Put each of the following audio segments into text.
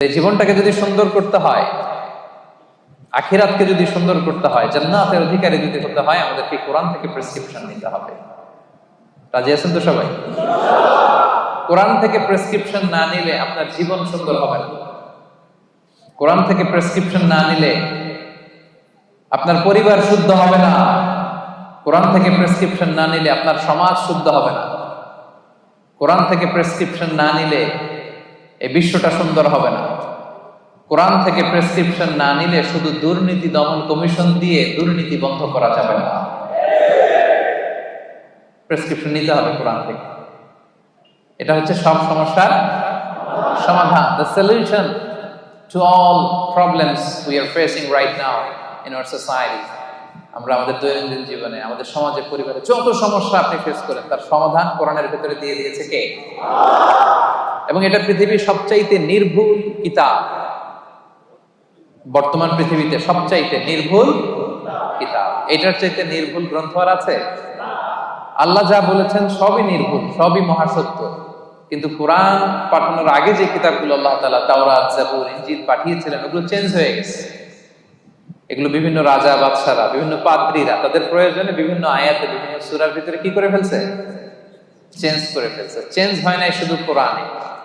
এই জীবনটাকে যদি সুন্দর করতে হয়, আখিরাতকে যদি সুন্দর করতে হয়, জান্নাতের অধিকারী যদি হতে হয়, আমাদেরকে কোরআন থেকে প্রেসক্রিপশন নিতে হবে। রাজি আছেন তো সবাই? কোরআন থেকে প্রেসক্রিপশন না নিলে আপনার জীবন সুন্দর হবে না। কোরআন থেকে প্রেসক্রিপশন না নিলে আপনার পরিবার শুদ্ধ হবে না। কোরআন থেকে প্রেসক্রিপশন না নিলে আপনার সমাজ শুদ্ধ হবে না। কোরআন থেকে প্রেসক্রিপশন না নিলে এই বিশ্বটা সুন্দর হবে না। কোরআন থেকে প্রেসক্রিপশন না নিলে শুধু দুর্নীতি দমন কমিশন দিয়ে দুর্নীতি বন্ধ করা যাবে না। প্রেসক্রিপশন নিতে হবে কোরআন থেকে। এটা হচ্ছে সব সমস্যার সমাধান। The solution to all problems we are facing right now in our society আমরা আমাদের দৈনন্দিন জীবনে, আমাদের সমাজে, পরিবারে যত সমস্যা আপনি ফেস করেন, তার সমাধান কোরআনের ভেতরে দিয়ে দিয়েছে কে? এবং এটা পৃথিবীর সবচাইতে নির্ভুল কিতাব। বর্তমান পৃথিবীতে সবচাইতে নির্ভুল কিতাব। এটার চাইতে নির্ভুল গ্রন্থ আর আছে? আল্লাহ যা বলেছেন সবই নির্ভুল, সবই মহাসত্য। কিন্তু কোরআন পাঠানোর আগে যে কিতাবগুলো আল্লাহ তালা তাওরাত, জাবুর, ইনজিল পাঠিয়েছিলেন, ওগুলো চেঞ্জ হয়ে গেছে। এগুলো বিভিন্ন রাজা, বাদশারা, বিভিন্ন পাদ্রীরা, তাদের প্রয়োজনে বিভিন্ন আয়াতে, বিভিন্ন সুরার ভিতরে কি করে ফেলছে? চেঞ্জ করে ফেলছে। চেঞ্জ হয় নাই শুধু কোরআনে।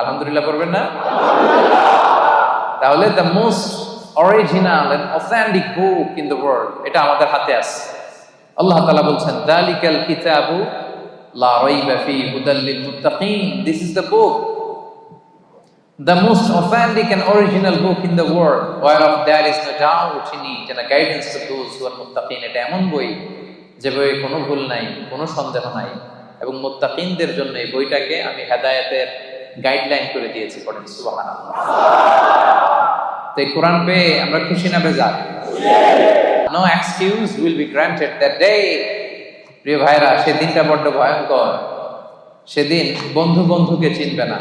আলহামদুলিল্লাহ পড়বেন না? তাহলে the most original and authentic book in the world এটা আমাদের হাতে আছে। আল্লাহ তাআলা বলছেন, দালিকাল কিতাবু লা রাইবা ফি হুদাল লিল মুত্তাকিন। This is the book the most authentic and original book in the world whereof there is no doubt in it, and a guidance to those who are muttaqin এটা এমন বই যে বইয়ে কোনো ভুল নাই, কোনো সন্দেহ নাই, এবং মুত্তাকিনদের জন্য এই বইটাকে আমি হেদায়েতের গাইডলাইন করে দিয়েছে পড়েন, সুবহানাল্লাহ। তো কোরআন পেয়ে আমরা খুশি না বেজার? No excuse will be granted that day প্রিয় ভাইরা সেদিনটা বড্ড ভয়ঙ্কর। সেদিন বন্ধু বন্ধুকে চিনবে না।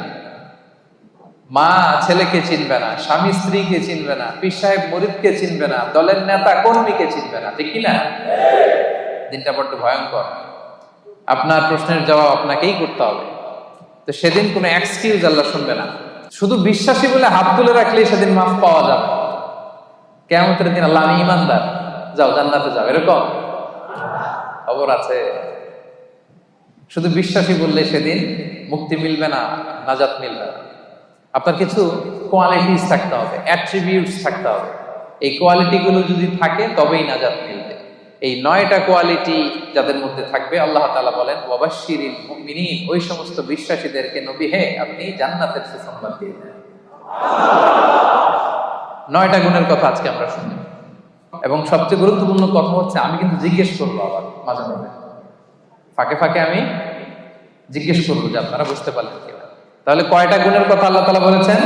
মা ছেলেকে চিনবে না, স্বামী স্ত্রীকে চিনবে না, পীর সাহেব মরিদকে চিনবে না, দলের নেতা কর্মীকে চিনবে না, ঠিক কিনা দিনটা বড্ড ভয়ঙ্কর। আপনার প্রশ্নের জবাব আপনাকেই করতে হবে। তো সেদিন কোনো এক্সকিউজ আল্লাহ শুনবে না। শুধু বিশ্বাসী বলে হাত তুলে রাখলেই সেদিন মাফ পাওয়া যাবে। কেমতের দিন আল্লাহ আমি ইমানদার যাও, জান্নাতে যাও। এরকম? খবর আছে। শুধু বিশ্বাসী বললে সেদিন মুক্তি মিলবে না, নাজাত মিলবে না। আপনার কিছু কোয়ালিটিস থাকতে হবে অ্যাট্রিবিউটস থাকতে হবে। এই কোয়ালিটিগুলো যদি থাকে, তবেই নাজাত মিলবে। এই নয়টা কোয়ালিটি যাদের মধ্যে থাকবে, আল্লাহ তাআলা বলেন, ওয়াবাশশিরিল মুমিনিন ওই সমস্ত বিশ্বাসীদেরকে নবী, হে, আপনি জান্নাতের সুসংবাদ দিয়ে দেন। নয়টা গুণের কথা আজকে আমরা শুনি। এবং সবচেয়ে গুরুত্বপূর্ণ কথা হচ্ছে, আমি কিন্তু জিজ্ঞেস করব আবার মাঝে মাঝে ফাঁকে ফাঁকে আমি জিজ্ঞেস করব যে আপনারা বুঝতে পারলেন কিনা। তাহলে কয়টা গুণের কথা আল্লাহ তালা বলেছেন?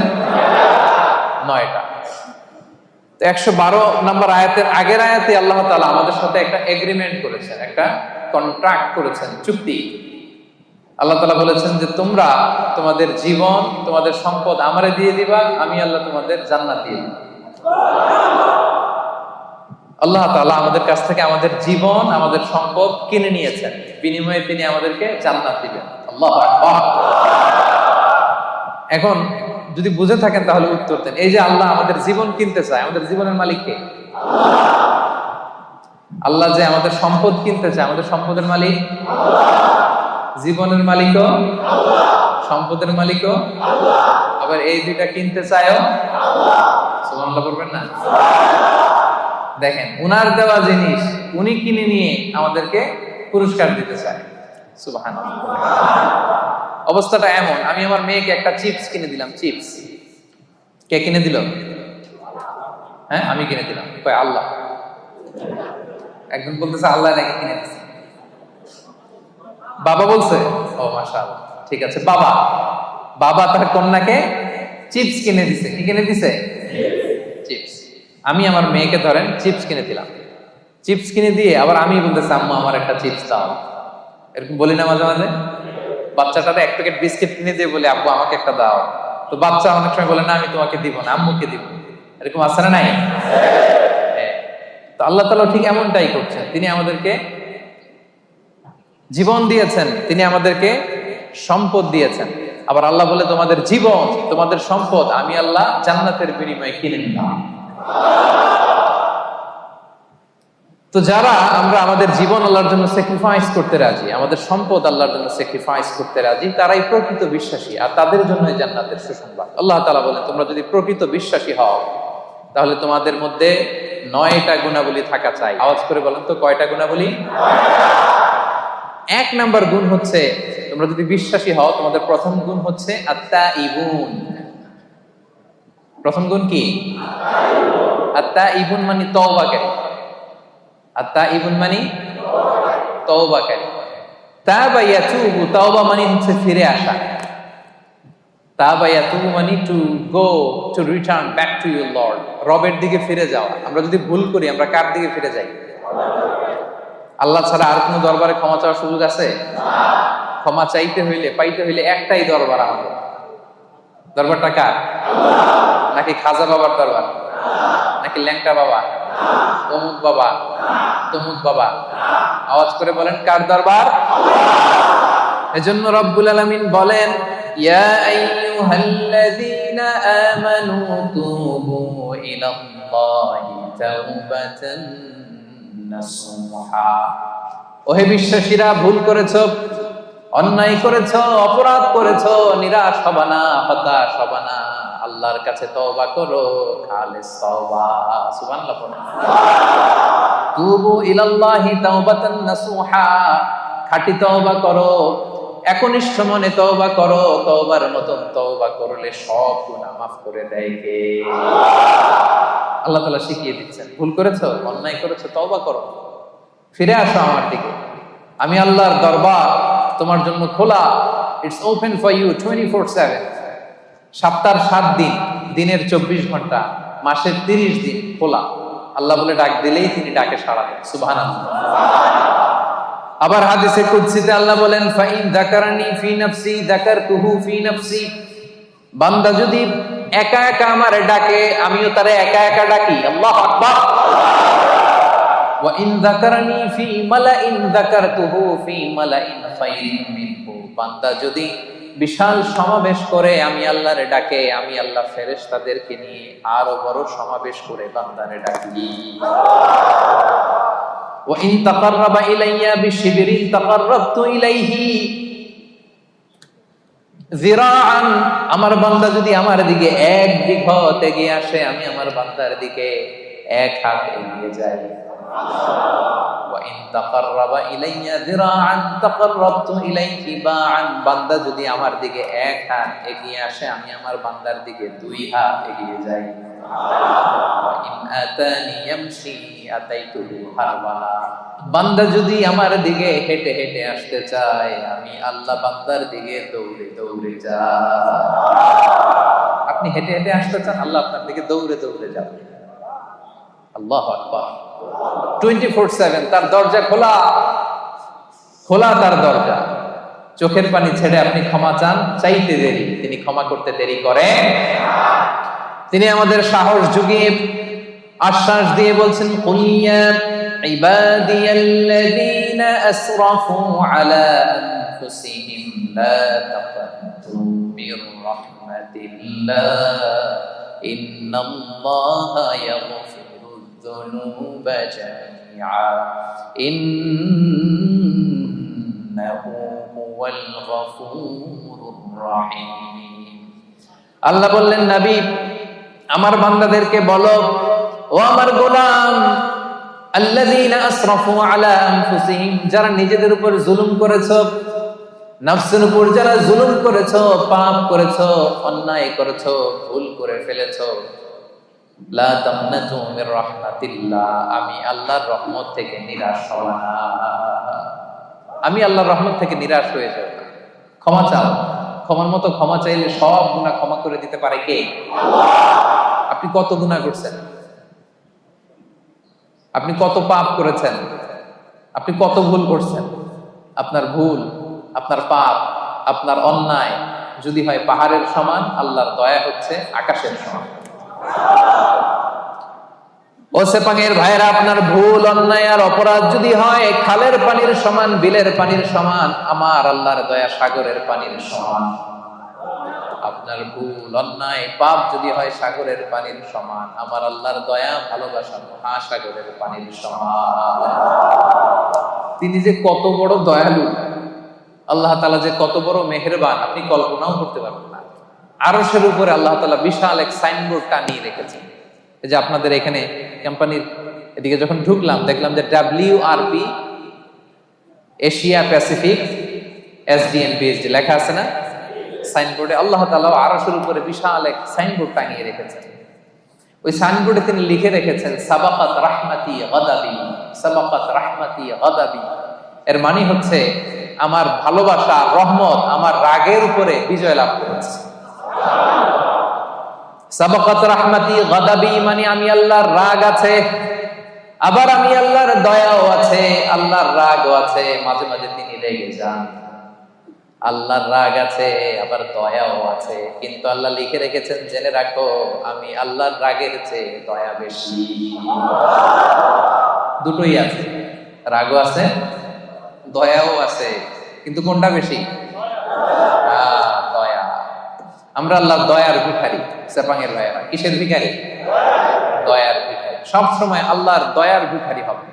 নয়টা। একশো বারো নম্বর আয়াতের আগের আয়াতে আল্লাহ তালা আমাদের সাথে একটা এগ্রিমেন্ট করেছেন, একটা কন্ট্রাক্ট করেছেন, চুক্তি। আল্লাহ তালা বলেছেন যে, তোমরা তোমাদের জীবন, তোমাদের সম্পদ আমারে দিয়ে দিবা, আমি আল্লাহ তোমাদের জান্নাত দিয়ে দিব আল্লাহ তাআলা আমাদের কাছ থেকে আমাদের জীবন, আমাদের সম্পদ কিনে নিয়েছেন। বিনিময়ে তিনি আমাদেরকে জান্নাত দিবেন। আল্লাহ এখন যদি বুঝে থাকেন তাহলে উত্তর দেন। এই যে আল্লাহ আমাদের জীবন কিনতে চায়, আমাদের জীবনের মালিক কে? আল্লাহ যে আমাদের সম্পদ কিনতে চায়, আমাদের সম্পদের মালিক? জীবনের মালিকও? সম্পদের মালিকও? আবার এই দুইটা কিনতে চায়ও? সুবহানাল্লাহ বলবেন না? দেখেন, উনার দেওয়া জিনিস উনি কিনে নিয়ে আমাদেরকে পুরস্কার দিতে চায়। সুবাহান অবস্থাটা এমন, আমি আমার মেয়েকে একটা চিপস কিনে দিলাম, চিপস। কে কিনে দিল? হ্যাঁ আমি কিনে দিলাম। আল্লাহ। একজন বলতেছে, আল্লাহ নাকি কিনে দিচ্ছে বাবা বলছে, ও মাশা ঠিক আছে। বাবা বাবা তার কন্যাকে চিপস কিনে দিছে। কি কিনে দিছে? চিপস। আমি আমার মেয়েকে ধরেন, চিপস কিনে দিলাম। চিপস কিনে দিয়ে আবার আমি বলতেছি, আম্মা, আমার একটা চিপস দাও। এরকম বলি না মাঝে মাঝে? বাচ্চাটাতে এক প্যাকেট বিস্কিট কিনে দিয়ে বলে, আব্বু, আমাকে একটা দাও। তো বাচ্চা অনেক সময় বলে, না, আমি তোমাকে দিব না, আম্মুকে দিব। এরকম আছে না নাই? হ্যাঁ। তো আল্লাহ তালা ঠিক এমনটাই করছেন। তিনি আমাদেরকে জীবন দিয়েছেন। তিনি আমাদেরকে সম্পদ দিয়েছেন। আবার আল্লাহ বলে, তোমাদের জীবন, তোমাদের সম্পদ আমি আল্লাহ জান্নাতের বিনিময়ে কিনে নিলাম। তো যারা আমরা আমাদের জীবন আল্লাহর জন্য স্যাক্রিফাইস করতে রাজি, আমাদের সম্পদ আল্লাহর জন্য স্যাক্রিফাইস করতে রাজি, তারাই প্রকৃত বিশ্বাসী আর তাদের জন্য জান্নাতের সুসংবাদ। আল্লাহ তাআলা বলেন, তোমরা যদি প্রকৃত বিশ্বাসী হও, তাহলে তোমাদের মধ্যে নয়টা গুণাবলী থাকা চাই। আওয়াজ করে বলেন তো, কয়টা গুণাবলী? এক নাম্বার গুণ হচ্ছে, তোমরা যদি বিশ্বাসী হও, তোমাদের প্রথম গুণ হচ্ছে আত্মা ইবুন প্রথম গুণ কি? আত্মা ইবুন মানে তওবাকারী। আত্মা ইবুন মানে? তওবাকারী তাবা ইয়াতুবু, তওবা মানে হচ্ছে ফিরে আসা। তাবা ইয়াতুবু মানে to go to return back to your lord রবের দিকে ফিরে যাওয়া। আমরা যদি ভুল করি, আমরা কার দিকে ফিরে যাই? আল্লাহ ছাড়া আর কোনো দরবারে ক্ষমা চাওয়ার সুযোগ আছে? ক্ষমা চাইতে হইলে, পাইতে হইলে একটাই দরবার আমাদের। দরবারটা কার? নাকি খাজা বাবার দরবার? নাকি ল্যাংটা বাবা? তমুক বাবা তমুক বাবা। আওয়াজ করে বলেন, কার দরবার? এজন্য রব্বুল আলামিন বলেন ওহে বিশ্বাসীরা, ভুল করেছ, অন্যায় করেছ, অপরাধ করেছ, নিরাশ হবা না, হতাশ আল্লাহর কাছে তওবা করো খালিস তওবা সুবহানাল্লাহ তুবু ইলাল্লাহি তাওবাতান নাসুহা। খাঁটি তওবা করো, একনিষ্ঠ মনে তওবা করো, তওবার মতন তওবা করলে সব গুনাহ মাফ করে দেয় কে? আল্লাহ তাআলা শিখিয়ে দিচ্ছেন। ভুল করেছ? অন্যায় করেছ? তওবা করো। ফিরে আসো আমার দিকে। আমি আল্লাহর দরবার তোমার জন্য খোলা। It's open for you twenty four seven সপ্তাহ সাত দিন দিনের চব্বিশ ঘন্টা মাসের তিরিশ দিন খোলা আল্লাহ বলে ডাক দিলেই তিনি ডাকে সাড়া দেন সুবাহ আবার হাদিসে কুদসিতে আল্লাহ বলেন ফাইন যাকারানি ফি নাফসি যাকারতুহু ফি নাফসি বান্দা যদি একা একা আমার ডাকে আমিও তারে একা একা ডাকি আল্লাহ আকবার وإن ذكرني في ملأ ذكرته في ملأ خير منه বান্দা যদি বিশাল সমাবেশ করে আমি আল্লাহরে ডাকে আমি আল্লাহ ফেরেশতাদেরকে নিয়ে আরো বড় সমাবেশ করে বান্দারে ডাকি وإن تقرب إلي بشبر تقربت إليه জিরাআন আমার বান্দা যদি আমার দিকে এক বিঘত এগিয়ে আসে আমি আমার বান্দার দিকে এক হাত এগিয়ে যাই বান্দা যদি আমার দিকে হেঁটে হেঁটে আসতে চায়, আমি আল্লাহ বান্দার দিকে দৌড়ে দৌড়ে যা আপনি হেঁটে হেঁটে আসতে চান, আল্লাহ আপনার দিকে দৌড়ে দৌড়ে যাবে। আল্লাহ আকবার। তার দরজা খোলা। খোলা তার দরজা। চোখের পানি ছেড়ে আপনি ক্ষমা চান, চাইতে দেরি। তিনি ক্ষমা করতে দেরি করেন তিনি আমাদের সাহস যুগে আশ্বাস দিয়ে বলছেন কুলিয়া ইবাদিয়াল্লাযীনা الذنوب جميعا إنه هو الغفور الرحيم আল্লাহ বললেন নবী আমার বান্দাদেরকে বলো ও আমার গোলাম আল্লাযীনা আসরাফু আলা আনফুসিহিম যারা নিজেদের উপর জুলুম করেছো নফসের উপর যারা জুলুম করেছো পাপ করেছো অন্যায় করেছো ভুল করে ফেলেছো আমি আল্লাহর রহমত থেকে নিরাশ হব না। আমি আল্লাহর রহমত থেকে নিরাশ হয়ে যাব ক্ষমা চাও। ক্ষমার মতো ক্ষমা চাইলে সব গুনাহ ক্ষমা করে দিতে পারে কে? আপনি কত গুনাহ করছেন? আপনি কত পাপ করেছেন? আপনি কত ভুল করছেন? আপনার ভুল আপনার পাপ আপনার অন্যায় যদি হয় পাহাড়ের সমান আল্লাহর দয়া হচ্ছে আকাশের সমান। ও সেপাঙের ভাইয়েরা, আপনার ভুল, অন্যায় আর অপরাধ যদি হয়, খালের পানির সমান, বিলের পানির সমান, আমার আল্লাহর দয়া সাগরের পানির সমান। আপনার ভুল, অন্যায়, পাপ যদি হয়, সাগরের পানির সমান, আমার আল্লাহর দয়া, ভালোবাসা মহাসাগরের পানির সমান। তিনি যে কত বড় দয়ালু, আল্লাহ তালা যে কত বড় মেহেরবান, আপনি কল্পনাও করতে পারবেন না। আরশের উপরে আল্লাহ তালা বিশাল এক সাইনবোর্ড টানিয়ে রেখেছেন। যে আপনাদের এখানে কোম্পানির এদিকে যখন ঢুকলাম, দেখলাম যে W RP Asia Pacific SDN PhD লেখা আছে না? সাইনবোর্ডে আল্লাহ তালা আরশের উপরে বিশাল এক সাইনবোর্ড টাঙিয়ে রেখেছেন। ওই সাইনবোর্ডে তিনি লিখে রেখেছেন, সাবাকাত রাহমাতি গাদাবি, সাবাকাত রাহমাতি গাদাবি। এর মানে হচ্ছে, আমার ভালোবাসা, রহমত আমার রাগের উপরে বিজয় লাভ করেছে। সাবাকাত রাহমাতি গাদাবি মানে আমি আল্লাহর রাগ আছে। আবার আমি আল্লাহর দয়াও আছে, আল্লাহর রাগও আছে। মাঝে মাঝে তিনি রেগে যান। আল্লাহর রাগ আছে, আবার দয়াও আছে। কিন্তু আল্লাহ লিখে রেখেছেন, জেনে রাখো, আমি আল্লাহর রাগের চেয়ে দয়া বেশি। দুটোই আছে। রাগও আছে, দয়াও আছে। কিন্তু কোনটা বেশি? আমরা আল্লাহর দয়ার ভিখারি সেপাঙের ভাইয়েরা। কিসের ভিখারি? দয়ার ভিখারি। সব সময় আল্লাহর দয়ার ভিখারি হবে।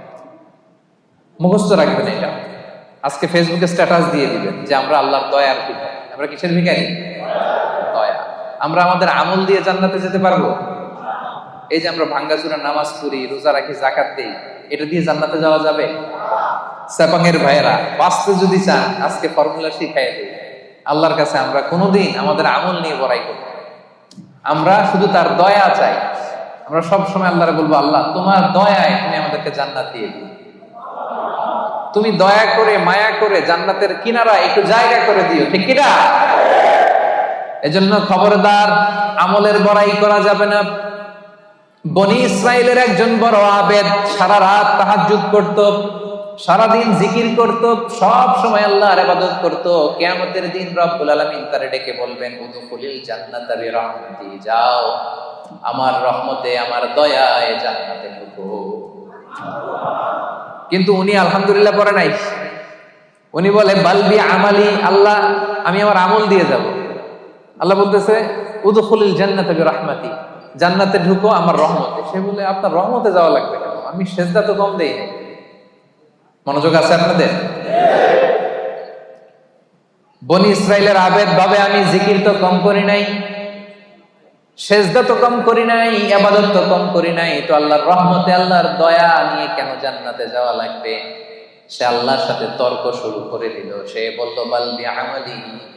মুখস্থ রাখবেন এটা। আজকে ফেসবুকে স্ট্যাটাস দিয়ে দিবেন যে আমরা আল্লাহর দয়ার ভিখারি। আমরা কিসের ভিখারি? দয়া। আমরা আমাদের আমল দিয়ে জান্নাতে যেতে পারব? এই যে আমরা ভাঙ্গাচুরা নামাজ পড়ি, রোজা রাখি জাকাত দেই, এটা দিয়ে জান্নাতে যাওয়া যাবে? সেপাঙের ভাইয়েরা, বাঁচতে যদি চান, আজকে ফর্মুলা শিখাই দিই। আল্লাহর কাছে আমরা কোনোদিন আমাদের আমল নিয়ে বড়াই করব আমরা শুধু তার দয়া চাই। আমরা সব সময় আল্লাহরে বলব, আল্লাহ, তোমার দয়ায় তুমি আমাদেরকে জান্নাত দিয়ে দিও। তুমি দয়া করে, মায়া করে জান্নাতের কিনারা একটু জায়গা করে দিও, ঠিক কিনা? এজন্য খবরদার, আমলের বড়াই করা যাবে না। বনি ইসরায়েলের একজন বড় আবেদ সারা রাত তাহাজ্জুদ করত। সারাদিন জিকির করত, সব সময় আল্লাহর ইবাদত করত। কিয়ামতের দিন রব্বুল আলামিন তারে ডেকে বলবেন, উদখুলিল জান্নাতা বিরহমাতি, যাও আমার রহমতে, আমার দয়ায় জান্নাতে ঢুকো। কিন্তু উনি আলহামদুলিল্লাহ পড়ে নাই। উনি বলে বালবি আমালি, আল্লাহ, আমি আমার আমল দিয়ে যাব। আল্লাহ বলতেছে, উদখুলিল জান্নাতা বিরহমাতি, জান্নাতে ঢুকো আমার রহমতে। সে বলে, আপনার রহমতে যাওয়া লাগবে কেন? আমি সেজদা তো কম দেই মনোযোগ আছে আপনাদের? বনি ইসরায়েলের আবেদ ভাবে আমি জিকির তো কম করি নাই, সেজদা তো কম করি নাই আবাদত তো কম করি নাই, তো আল্লাহর রহমতে, আল্লাহর দয়া নিয়ে কেন জান্নাতে যাওয়া লাগবে? সে আল্লাহর সাথে তর্ক শুরু করে দিল। সে বলল বালবি আমালি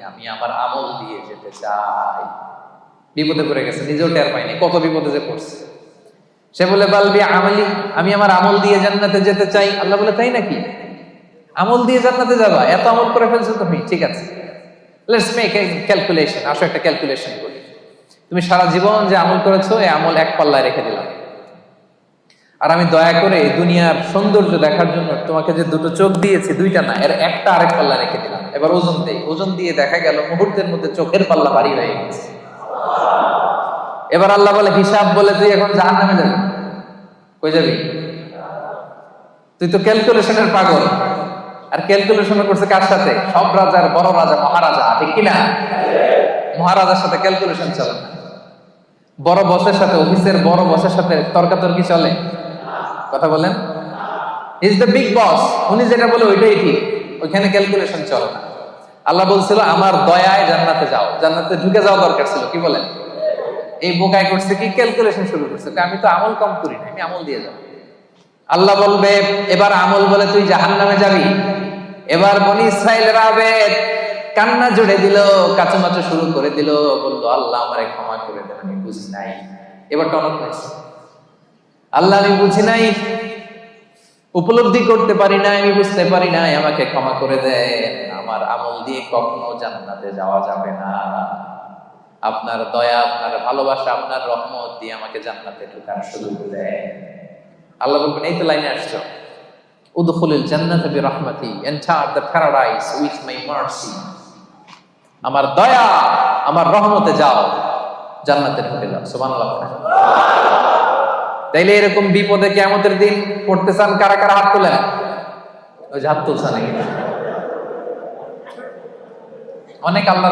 আমি আমার আমল দিয়ে যেতে চাই। বিপদে পড়ে গেছে, নিজেও টের পাইনি। কত বিপদে যে পড়ছে। সে বলে, বালবি, আমালি, আমি আমার আমল দিয়ে জান্নাতে যেতে চাই। আল্লাহ বলে, তাই নাকি? আমল দিয়ে জান্নাতে যাবা, এত আমল করে ফেলছো তুমি, ঠিক আছে। লেটস মেক ক্যালকুলেশন আসো একটা ক্যালকুলেশন করি। তুমি সারা জীবন যে আমল করেছ, এই আমল এক পাল্লায় রেখে দিলাম। আর আমি দয়া করে দুনিয়ার সৌন্দর্য দেখার জন্য তোমাকে যে দুটো চোখ দিয়েছি, দুইটা না, এর একটা আরেক পাল্লা রেখে দিলাম। এবার ওজন দেই, ওজন দিয়ে দেখা গেল মুহূর্তের মধ্যে চোখের পাল্লা ভারী হয়ে গেছে। এবার আল্লাহ বলে, হিসাব বলে তুই এখন জাহান নামে যাবি। কই যাবি? তুই তো ক্যালকুলেশনের পাগল। আর ক্যালকুলেশন করছে কার সাথে? সব রাজার বড় রাজা, মহারাজা, ঠিক কিনা মহারাজার সাথে ক্যালকুলেশন চলে। বড় বসের সাথে অফিসের বড় বসের সাথে তর্কাতর্কি চলে। কথা বলেন? ইজ দ্য বিগ বস উনি যেটা বলে ওইটাই ঠিক। ওইখানে ক্যালকুলেশন চলে না। আল্লাহ বলছিল, আমার দয়ায় জান্নাতে যাও। জান্নাতে ঢুকে যাওয়া দরকার ছিল। কি বলেন? এই বোকায় করছে কি ক্যালকুলেশন শুরু করছে? আমি তো আমল কম করি না, আমি আমল দিয়ে যাব। আল্লাহ বলবে, এবার আমল বলে তুই জাহান নামে যাবি। এবার বনি ইসরায়েলের আবেদ কান্না জুড়ে দিল, কাচুমাচু শুরু করে দিল, বলল, আল্লাহ আমারে ক্ষমা করে দেন, আমি বুঝি নাই। এবার টনক হয়েছে। আল্লাহ, আমি বুঝি নাই, উপলব্ধি করতে পারি না আমি বুঝতে পারি না আমাকে ক্ষমা করে দেন। আমার আমল দিয়ে কখনো জান্নাতে যাওয়া যাবে না। আপনার দয়া, আপনার ভালোবাসা, আপনার রহমত দিয়ে আমাকে জান্নাতে ঢোকার সুযোগ দেন আল্লাহ বলবেন, এই তো লাইনে আসছো। উদখুলিল জান্নাত বিরহমাতি enter the paradise with my mercy আমার দয়া, আমার রহমতে যাও, জান্নাতে ঢুকে যাও। তাইলে এরকম বিপদে কিয়ামতের দিন পড়তে চান কারা কারা হাত তোলেন? ওই হাত তুলছে নাকি? অনেক আল্লাহর